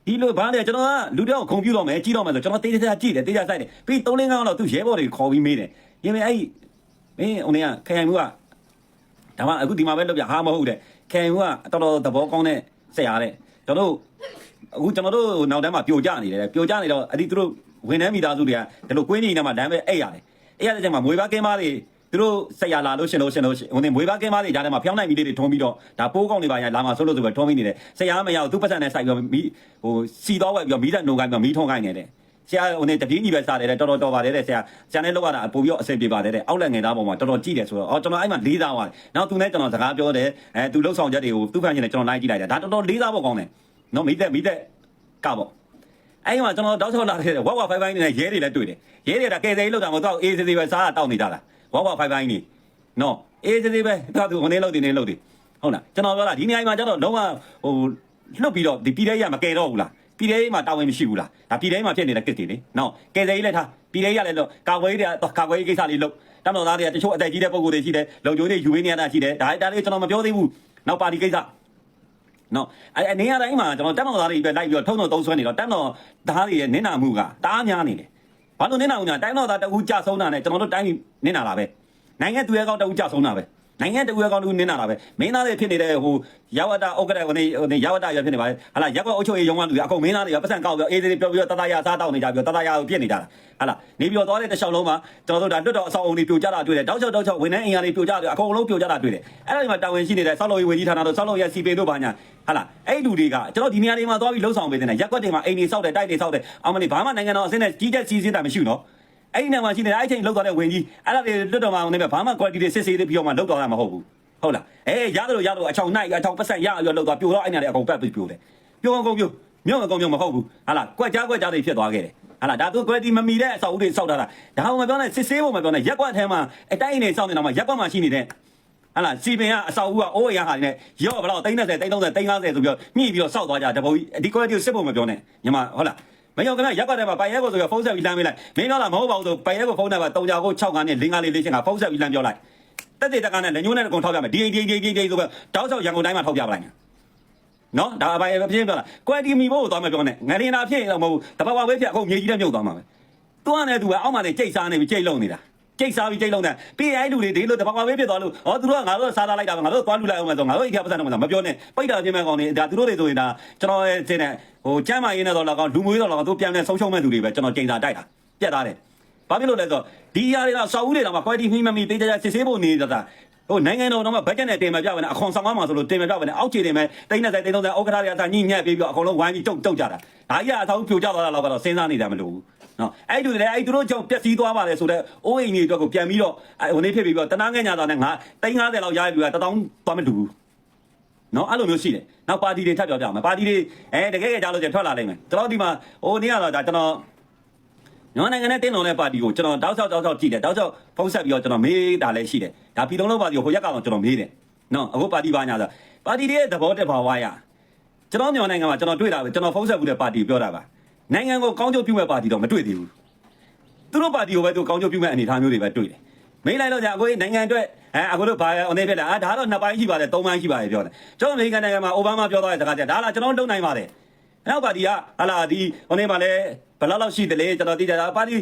Speaker 2: ဒီလိုဘာလဲကျွန်တော်ကလူတယောက်ခုံပြူတော့မယ်ကြီးတော့မယ်ဆိုကျွန်တော်တေးသေးသေးကြည့်တယ်တေးကြဆိုင်တယ်ပြီး3လင်းကောင်တော့သူရဲဘော်တွေခေါ်ပြီးမေးတယ်ရင်မအဲ့မင်းဟိုနေကခရိုင်မှုကဒါမှအခုဒီမှာပဲလောက်ပြဟာမဟုတ်တဲ့ခရိုင်မှုကတော်တော်သဘောကောင်းတဲ့ဆရာတဲ့ကျွန်တော်တို့အခုကျွန်တော်တို့နောက်တန်းမှာပြိုကျနေတယ်ပြိုကျနေတော့အဲ့ဒီသူတို့ဝန်ထမ်းမိသားစုတွေကဒီလိုကွင်းကြီးနေမှာလမ်းပဲအဲ့ရတယ်အဲ့ရတဲ့ချိန်မှာမွေးပါကင်းမားတွေ သူတို့ဆက်ရလာလို့ရှင်လို့ရှင်လို့ရှင်ဟိုနေမွေးပါကင်းမတွေကြားထဲမှာဖျောင်းနိုင်မီလေးတွေထုံးပြီးတော့ဒါပိုးကောင်းတွေပါရလာမှာဆိုလို့ဆိုပဲထုံးပြီးနေတယ်ဆက်ရမရဘူးသူ့ပတ်စံနဲ့စိုက်ပြီးမီးဟိုစီတော့ဝက်ပြီးတော့မီးတက်နှုံကိုင်းပြီးတော့မီးထုံးကိုင်းနေတယ်ဆရာဟိုနေတပင်းကြီးပဲစားတယ်တဲ့တော်တော်တော်ပါတယ်တဲ့ဆရာဆရာနဲ့လောက်ရတာပို့ပြီးတော့အဆင်ပြေပါတယ်တဲ့အောက်လက်ငယ်သားပေါ်မှာတော်တော်ကြည့်တယ်ဆိုတော့အော်ကျွန်တော်အဲ့မှာလေးစားသွားတယ်နောက်သူနဲ့ကျွန်တော်စကားပြောတယ်အဲသူလှုပ်ဆောင်ချက်တွေကိုသူ့ဖန်ချင်းနဲ့ကျွန်တော်လိုက်ကြည့်လိုက်တယ်ဒါတော်တော်လေးစားဖို့ကောင်းတယ်နော်မီးတက်မီးတက်ကပေါ့အဲ့ဒီမှာကျွန်တော်တောက်ချောက်လာတဲ့ဝက်ဝက်ဖိုင်ဖိုင်နဲ့ရဲတွေလည်းတွေ့တယ်ရဲတွေကကဲသေးလို့တာမဟုတ်တော့အေးသေးသေးပဲစားတာတောက်နေကြတာ ဝက်ဝက်ဖိုင်ဖိုင်နေနော်အေးသေးသေးပဲဒါသူဟိုနေလို့ဒီနေလို့ဒီဟုတ်လားကျွန်တော်ပြောတာဒီနေရာမှာကျတော့လုံးဝဟိုလွတ်ပြီးတော့ဒီပြည်ထဲရမကယ်တော့ဘူးလားပြည်ထဲမှာတာဝန်မရှိဘူးလားဒါပြည်ထဲမှာဖြစ်နေတဲ့ကစ်တွေလေနော်ကယ်ဆယ်ရေးလည်းထားပြည်ထဲရလည်းတော့ကာကွယ်ရေးတွေကကာကွယ်ရေးကိစ္စလေးလုပ်တမတော်သားတွေကတချို့အသက်ကြီးတဲ့ပုံကိုယ်တွေရှိတယ်လုံချိုးတွေယူရင်းနေရတာရှိတယ်ဒါဒါလေးကျွန်တော်မပြောသေးဘူးနောက်ပါတီကိစ္စနော်အဲအနေရတိုင်းမှာကျွန်တော်တက်မောင်သားတွေပဲလိုက်ပြီးတော့ထုံထုံသုံးဆွဲနေတော့တက်မောင်သားတွေရဲ့နင်းနာမှုကတအားများနေတယ် ဘာလို့နင်းနာမှုညာတိုင်းတော်သားတအူးကြဆုံးတာနဲ့ကျွန်တော်တို့တိုင်းနင်းနာလာပဲနိုင်ငံသူရဲကောင်းတအူးကြဆုံးတာပဲ နိုင်ငံတူရဲကောင်းတူနင်းလာတာပဲမင်းသားတွေဖြစ်နေတဲ့ဟိုရောက်တာဥက္ကဋ္ဌဟိုနေဟိုနေရောက်တာရဖြစ်နေပါလေဟာလာရက်ကွက်အုပ်ချုပ်ရေးရုံးကလူတွေအကုန်မင်းသားတွေပတ်စံကောက်ပြီးအေးသေးပြောပြီးတော့တတရစားတောက်နေကြပြီးတော့တတရကိုပြစ်နေကြတာဟာလာနေပြီးတော့သွားတဲ့တစ်လျှောက်လုံးမှာကျွန်တော်တို့ဒါတွတ်တော်အဆောင်အုံတွေပြိုကျတာတွေ့တယ်တောက်ချောက်တောက်ချောက်ဝန်ထမ်းအင်အားတွေပြိုကျတယ်အကုန်လုံးပြိုကျတာတွေ့တယ်အဲ့ဒါဒီမှာတာဝန်ရှိနေတဲ့ဆောက်လုပ်ရေးဝန်ကြီးဌာနတို့ဆောက်လုပ်ရေးစီပင်တို့ဘာညာဟာလာအဲ့လူတွေကကျွန်တော်ဒီနေရာတွေမှာသွားပြီးလှုပ်ဆောင်ပေးနေတဲ့ရက်ကွက်တွေမှာအိမ်တွေဆောက်တယ်တိုက်တွေဆောက်တယ်အောင်မလေးဘာမှနိုင်ငံတော်အဆင့်နဲ့ကြီးတဲ့စီးစင်းတာမရှိဘူးနော် အဲ့ဒီနေရာမှာရှိနေတဲ့အဲ့ချိန်လောက်သွားတဲ့ဝင်ကြီးအဲ့ဒါတွေလွတ်တော်မှာနေပဲဘာမှ quality တွေစစ်ဆေးပြီးတော့မှလောက်သွားတာမဟုတ်ဘူးဟုတ်လားအေးရတယ်လို့ရလို့အချောင်နိုင်အချောင်ပတ်ဆက်ရပြီးတော့လောက်သွားပြိုတော့အဲ့နေရာတွေအကုန်ပတ်ပြီးပြိုတယ်ပြိုအောင်ကုန်ပြိုမြို့အောင်ကုန်မြို့မဟုတ်ဘူးဟာလားကွက်ကြားကွက်ကြားတွေဖြစ်သွားခဲ့တယ်ဟာလားဒါသူ quality မမီတဲ့အဆောက်အဦတွေစောက်တာလားဒါမှမပြောနဲ့စစ်ဆေးဖို့မပြောနဲ့ရက်ကွက်ထဲမှာအတိုင်းနေစောက်နေတာမှာရက်ကွက်မှာရှိနေတဲ့ဟာလားစီပင်ကအဆောက်အဦကအိုးရဟာနေရော့ဘလောက်30 30 30 30 30ဆိုပြီးတော့ညှိပြီးတော့စောက်သွားကြတပုံကြီးဒီ quality ကိုစစ်ဖို့မပြောနဲ့ညီမဟုတ်လား မယောကနရက်ပါတယ်မှာပိုင်ရဲကိုဆိုရဖုန်းဆက်ပြီးလမ်းပေးလိုက်မင်းတော့လားမဟုတ်ပါဘူးဆိုပိုင်ရဲကိုဖုန်းနဲ့ပါတုံကြကို6ကနေ5ကနေ4ချင်းကဖုန်းဆက်ပြီးလမ်းပြောလိုက်တက်တဲ့တက်ကနဲ့လက်ညှိုးနဲ့ကုန်ထောက်ပြမယ်ဒီဒီဒီဒီဒီဆိုပြီးတောက်ချောက်ရန်ကုန်တိုင်းမှာထောက်ပြပလိုက်မယ်နော်ဒါအပိုင်ပြင်းပြောလားကွယ်တီမီဘို့ကိုသွားမပြောနဲ့ငရင်းနာဖြစ်ရင်တော့မဟုတ်ဘူးတပတ်ပါပဲဖြစ်အခုမြေကြီးတဲ့မြုပ်သွားမှာပဲသူကလည်းသူကအောက်မှာနေကြိတ်စားနေပြီးကြိတ်လုံနေတာ ကြိတ်စားပြီးကြိတ်လုံနေပြီးအဲ့လူတွေဒီလိုတပတ်ပါပဲဖြစ်သွားလို့ဟောသူတို့ကငါတို့စားသားလိုက်တာပဲငါတို့သွားလူလိုက်အောင်မယ်ဆိုငါတို့အိတ်ခါပတ်စံတော့မပြောနဲ့ပိတ်တာပြင်းမဲ့ကောင်နေဒါသူတို့တွေဆိုရင်ဒါကျွန်တော်ရဲ့စင်းနဲ့ဟိုကျမ်းမာရေးနဲ့တော့လောက်ကောင်လူမျိုးတော့လောက်ကောင်သူပြန်ပြန်ဆုံးရှုံးမဲ့သူတွေပဲကျွန်တော်ကြိတ်စားတိုက်တာပြတ်သားတယ်ဘာဖြစ်လို့လဲဆိုတော့ဒီຢာတွေကစောက်ဦးတွေတော့မှ quality မှီမမီတေးကြကြစစ်ဆေးဖို့နေတာဟိုနိုင်ငံတော်တော့မှဘတ်ဂျက်နဲ့တင်မပြဘဲနဲ့အခွန်ဆောင်မှာဆိုလို့တင်မပြဘဲနဲ့အောက်ခြေတင်မဲ့တိန်းနဲ့ဆိုင်တိန်း30ဥက္ကဋ္ဌတွေအသာညှိညက်ပြီးပြီးအကုန်လုံးဝိုင်းပြီးတုတ်တုတ်ကြတာဒါကြီးကအသာပြိုကျသွားတာတော့ကတော့စဉ်းစားနေတာမလို့ဘူး နော်အဲ့ဒီလေအဲ့သူတို့ကြောင့်ပျက်စီးသွားပါလေဆိုတော့အိုးအိမ်တွေအတွက်ကိုပြန်ပြီးတော့ဟိုနေ့ဖြစ်ပြီးတော့တနာငဲ့ညာတာနဲ့ငါ350လောက်ရရပြီးတော့1000သွားမတူဘူးနော်အဲ့လိုမျိုးရှိတယ်နောက်ပါတီတွေထပ်ပြောပြအောင်မယ်ပါတီတွေအဲတကယ်ကြကြားလို့ကျထွက်လာလိမ့်မယ်ကျွန်တော်ဒီမှာဟိုနေ့ကတော့ဒါကျွန်တော်မြန်မာနိုင်ငံနဲ့တင်းတော်တဲ့ပါတီကိုကျွန်တော်တောက်ချောက်တောက်ချောက်ကြည့်တယ်တောက်ချောက်ဖုံးဆက်ပြီးတော့ကျွန်တော်မေးတာလည်းရှိတယ်ဒါပြည်တော်လုံးပါတီကိုဟိုရက်ကတော့ကျွန်တော်မေးတယ်နော်အခုပါတီပါညာဆိုပါတီတွေရဲ့သဘောတက်ပါဝါရကျွန်တော်မြန်မာနိုင်ငံမှာကျွန်တော်တွေ့တာပဲကျွန်တော်ဖုံးဆက်ဘူးတဲ့ပါတီပြောတာပါ နိုင်ငံကိုကောင်းကျိုးပြုမဲ့ပါတီတော့မတွေ့သေးဘူးသူတို့ပါတီကိုပဲသူကောင်းကျိုးပြုမဲ့အနေအထားမျိုးတွေပဲတွေ့တယ်မိလိုက်တော့じゃအကိုနိုင်ငံအတွက်အဲအခုတို့ဘာအနေဖြစ်လာအာဒါတော့နှစ်ပိုင်းရှိပါတယ်သုံးပိုင်းရှိပါတယ်ပြောတယ်ကျွန်တော်အမေရိကန်နိုင်ငံမှာအိုဘားမားပြောသွားတဲ့စကားကြဒါလားကျွန်တော်လုံနိုင်ပါတယ်နောက်ပါတီကဟာလာဒီဟိုနေမှာလဲ ဘယ်လောက်လောက်ရှိတယ်လေကျွန်တော်သိကြတာပါတီ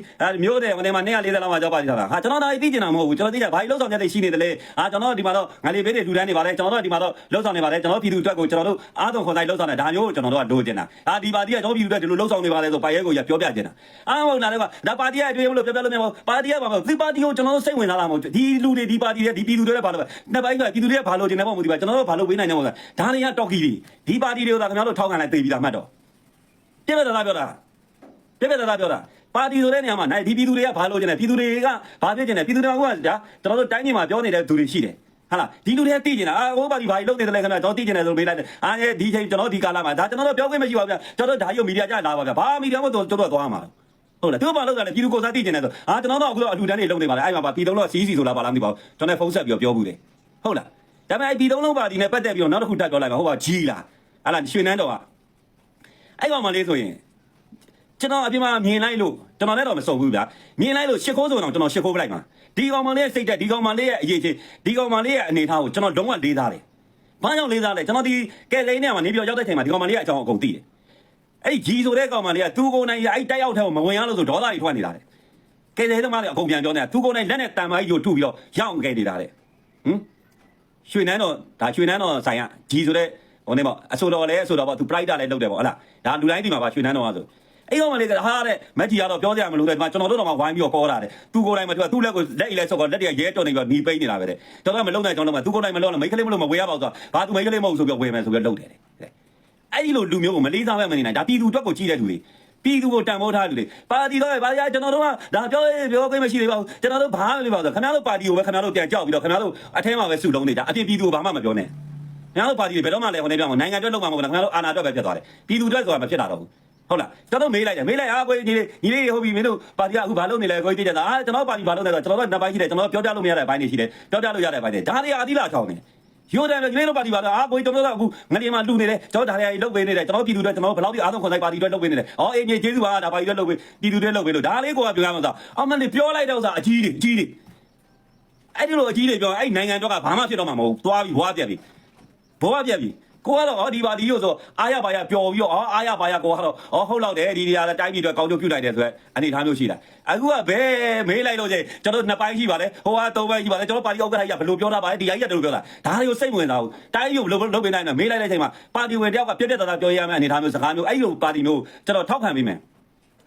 Speaker 2: မျိုးတယ်ဟိုနေမှာ240လောက်မှကြောက်ပါတီတာဟာကျွန်တော်ဒါသိကျင်တာမဟုတ်ဘူးကျွန်တော်သိကြဘာလို့လောက်ဆောင်ချက်တွေရှိနေတယ်လေဟာကျွန်တော်ဒီမှာတော့ငါလေးဘေးတွေလူတန်းနေပါလေကျွန်တော်တို့ဒီမှာတော့လောက်ဆောင်နေပါလေကျွန်တော်ပြည်သူအတွက်ကိုကျွန်တော်တို့အားသွန်ခွန်ဆိုင်လောက်ဆောင်နေဒါမျိုးကိုကျွန်တော်တို့ကလိုချင်တာဟာဒီပါတီကကျွန်တော်ပြည်သူအတွက်ဒီလိုလောက်ဆောင်နေပါလေဆိုပါရဲကိုရပြောပြချင်တာအားဟုတ်လားလေဒါပါတီရဲ့အတွင်းလို့ပြောပြလို့မရဘူးပါတီကဘာမဟုတ်ဒီပါတီကိုကျွန်တော်တို့စိတ်ဝင်စားလာမဟုတ်ဒီလူတွေဒီပါတီရဲ့ဒီပြည်သူတွေလည်းဘာလို့နှစ်ပိုင်းကပြည်သူတွေကဘာလို့ကျင်နေဖို့မသိပါကျွန်တော်တို့ဘာလို့ဝေးနိုင်နေမို့လဲဒါတွေကတော်ကီတွေဒီပါတီတွေကိုဒါခင်ဗျားတို့ထောက်ခံလိုက်သိပြီးသားမှတ်တော့ပြည့်ပြည့်သားသားပြောတာ ပြည့်ပြည့်သားသားပြောတာပါတီဆိုတဲ့နေရာမှာနိုင်ဒီပြည်သူတွေကဘာလို့ကျင်နေပြည်သူတွေကဘာဖြစ်ကျင်နေပြည်သူတွေကဒါကျွန်တော်တို့တိုင်းပြည်မှာပြောနေတဲ့သူတွေရှိတယ်ဟာလားဒီလူတွေကသိကျင်တာအာဟိုပါဒီဘာကြီးလုံးနေတယ်လဲခင်ဗျာကျွန်တော်သိကျင်တယ်ဆိုမေးလိုက်တယ်အာဒီချိန်ကျွန်တော်ဒီကာလမှာဒါကျွန်တော်တို့ပြောခွင့်မရှိပါဘူးဗျာကျွန်တော်တို့ဒါရုပ်မီဒီယာကြလာပါဗျာဘာမီဒီယာမှတို့တို့သွားမှာဟုတ်လားသူဘာလို့လဲပြည်သူကိုစားသိကျင်တယ်ဆိုအာကျွန်တော်တို့အခုတော့အလူတန်းတွေလုံးနေပါလေအဲ့မှာပါပြည်သုံးတော့စီးစီဆိုတာပါလားမသိပါဘူးကျွန်တော်ဖုန်းဆက်ပြီးပြောဘူးတယ်ဟုတ်လားဒါပေမဲ့ပြည်သုံးလုံးပါတီနဲ့ပတ်သက်ပြီးတော့နောက်တစ်ခုတက်ပြောလိုက်ပါဟုတ်ပါကြီးလားဟာလားရွှေနန်းတော်ကအဲ့ကောင်မလေးဆိုရင် ကျွန်တော်အပြင်မှာမြင်လိုက်လို့ကျွန်တော်လည်းတော့မစုံဘူးဗျာမြင်လိုက်လို့ရှစ်ခိုးဆိုတော့ကျွန်တော်ရှစ်ခိုးပလိုက်မှာဒီကောင်မလေးရဲ့စိတ်တက်ဒီကောင်မလေးရဲ့အရေးချင်းဒီကောင်မလေးရဲ့အနေထားကိုကျွန်တော်လုံးဝလေးစားတယ်ဘာကြောင့်လေးစားလဲကျွန်တော်ဒီကဲလိန်နဲ့မှာနေပြောရောက်တဲ့ချိန်မှာဒီကောင်မလေးရဲ့အကြောင်းအကုန်သိတယ်အဲ့ဒီဂျီဆိုတဲ့ကောင်မလေးကသူကိုယ်နိုင်အဲ့တိုက်ရောက်ထဲကိုမဝင်ရလို့ဆိုဒေါသတွေထွက်နေတာတယ်ကဲလိန်သမားတွေအကုန်ပြန်ပြောနေတာသူကိုယ်နိုင်လက်နဲ့တန်မာကြီးကိုထုပြီးတော့ရောက်ခဲ့နေတာတဲ့ဟင်ရွှေနန်းတော်ဒါရွှေနန်းတော်ဆိုင်ကဂျီဆိုတဲ့ဟိုနေပေါ့အဆိုတော်လည်းအဆိုတော်ပေါ့သူ pride လည်းလုပ်တယ်ပေါ့ဟုတ်လားဒါလူတိုင်းဒီမှာပါရွှေနန်းတော်ကဆို အဲ့ကောင်မလေးကဟာတဲ့မက်ကြီးကတော့ပြောကြရမလို့တဲ့ဒီမှာကျွန်တော်တို့တော့မှဝိုင်းပြီးတော့ပေါ်တာတဲ့သူကိုယ်တိုင်မထွက်သူ့လက်ကိုလက်အိလက်ဆော့ကလက်တရရဲတော်နေပြီးတော့หนีပိနေလာပဲတဲ့ကျွန်တော်ကမလုံနိုင်ကျွန်တော်ကသူကိုယ်တိုင်မလုံလို့မိတ်ကလေးမလို့မဝေရပါဘူးဆိုတာဘာသူမိတ်ကလေးမဟုတ်ဆိုပြီးတော့ဝေမယ်ဆိုပြီးတော့လုပ်တယ်တဲ့အဲ့ဒီလိုလူမျိုးကိုမလေးစားပဲမနေနိုင်ဒါပြည်သူအတွက်ကိုကြည့်တဲ့လူတွေပြည်သူကိုတန်ဖိုးထားလူတွေပါတီတော့ပါတီကျွန်တော်တို့ကဒါပြောပြောခွင့်မရှိသေးပါဘူးကျွန်တော်တို့ဘာမှမလုပ်ပါဘူးခင်ဗျားတို့ပါတီကိုပဲခင်ဗျားတို့ပြန်ကြောက်ပြီးတော့ခင်ဗျားတို့အထဲမှာပဲစုလုံးနေကြအပြင်ပြည်သူကိုဘာမှမပြောနဲ့ခင်ဗျားတို့ပါတီတွေဘယ်တော့မှလည်းဟိုနေပြောင်းနိုင်ငံအတွက်လုပ်မှာမဟုတ်ဘူးခင်ဗျားတို့အာဏာအတွက်ပဲဖြစ်သွားတယ်ပြည်သူအတွက်ဆိုတာမဖြစ်တာတော့ဘူး ဟုတ်လားကျွန်တော်မေးလိုက်တယ်မေးလိုက်အားကိုညီလေးညီလေးဟုတ်ပြီမင်းတို့ပါတီကအခုဘာလုပ်နေလဲကိုကြီးသိကြတာအာကျွန်တော်ပါတီဘာလုပ်နေလဲကျွန်တော်တို့နှစ်ပိုင်းရှိတယ်ကျွန်တော်ပြောပြလို့မရတဲ့ဘိုင်းတွေရှိတယ်ပြောပြလို့ရတဲ့ဘိုင်းတွေဒါတွေအတိလာချောင်းနေရိုးတယ်ညီလေးတို့ပါတီပါတော့အာကိုကြီးကျွန်တော်တို့အခုငရေမှာလူနေတယ်ကျွန်တော်ဒါတွေလုပ်ပေးနေတယ်ကျွန်တော်ပြည်သူတွေကျွန်တော်ဘယ်လောက်ဒီအားလုံးခွန်ဆိုင်ပါတီတွေလုပ်ပေးနေတယ်အော်အေးညီကျေးဇူးပါဒါပါတီတွေလုပ်ပေးပြည်သူတွေလုပ်ပေးလို့ဒါလေးကိုကပြောရမှာဆိုအမလေးပြောလိုက်တော့ဆိုအကြီးတွေအကြီးတွေအဲ့ဒီလိုအကြီးတွေပြောအဲ့နိုင်ငံတော့ကဘာမှဖြစ်တော့မှာမဟုတ်သွားပြီဘွားပြက်ပြီဘွားပြက်ပြီ ကိုကတော့ဟောဒီပါဒီလို့ဆိုအားရပါရပျော်ပြီးတော့အော်အားရပါရကိုကတော့ဟောဟုတ်လောက်တယ်ဒီနေရာတိုင်းပြည်အတွက်ကောင်းကျိုးပြုနိုင်တယ်ဆိုတော့အနေထားမျိုးရှိတာအခုကဘယ်မေးလိုက်လို့ချင်းကျွန်တော်နှစ်ပိုင်းရှိပါတယ်ဟိုကသုံးပိုင်းရှိပါတယ်ကျွန်တော်ပါတီဥက္ကဋ္ဌကြီးကဘယ်လိုပြောတာပါလဲဒီအကြီးကဘယ်လိုပြောတာဒါတွေကိုစိတ်ဝင်စားဘူးတိုင်းပြည်ကိုလုပ်လုပ်ပေးနိုင်တယ်မေးလိုက်တဲ့အချိန်မှာပါတီဝင်တယောက်ကပြက်ပြက်သားသားပြောရမယ့်အနေထားမျိုးစကားမျိုးအဲ့လိုပါတီမျိုးကျွန်တော်ထောက်ခံပေးမယ်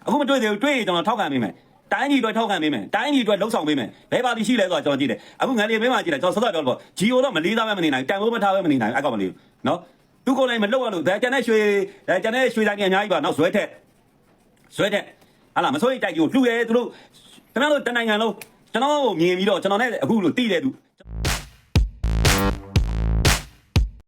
Speaker 2: အခုမတွေ့သေးဘူးတွေ့ရင်ကျွန်တော်ထောက်ခံပေးမယ် တိုင်းပြည်အတွက်ထောက်ခံပေးမယ်တိုင်းပြည်အတွက်လှုပ်ဆောင်ပေးမယ်ဘယ်ပါတီရှိလဲဆိုတာကျွန်တော်ကြည့်တယ်အခုငန်းလေးမင်းမကြည့်တယ်ကျွန်တော်စောစောပြောလို့ဂျီယိုတော့မလေးသားပဲမနေနိုင်တန်ဖိုးမထားပဲမနေနိုင်အဲ့ကောင်မလေးနော်သူကိုယ်တိုင်မလှုပ်ရလို့ဒါကျန်တဲ့ရွှေဒါကျန်တဲ့ရွှေတိုင်းကြီးအများကြီးပါနောက်ဇွဲထက်ဇွဲထက်ဟာလားမစိုးရိမ်တိုက်ကြီးကိုလှူရဲသူတို့ကျွန်တော်တို့တနိုင်ငံလုံးကျွန်တော်မြင်ပြီးတော့ကျွန်တော်နဲ့အခုလို့တိတယ်သူ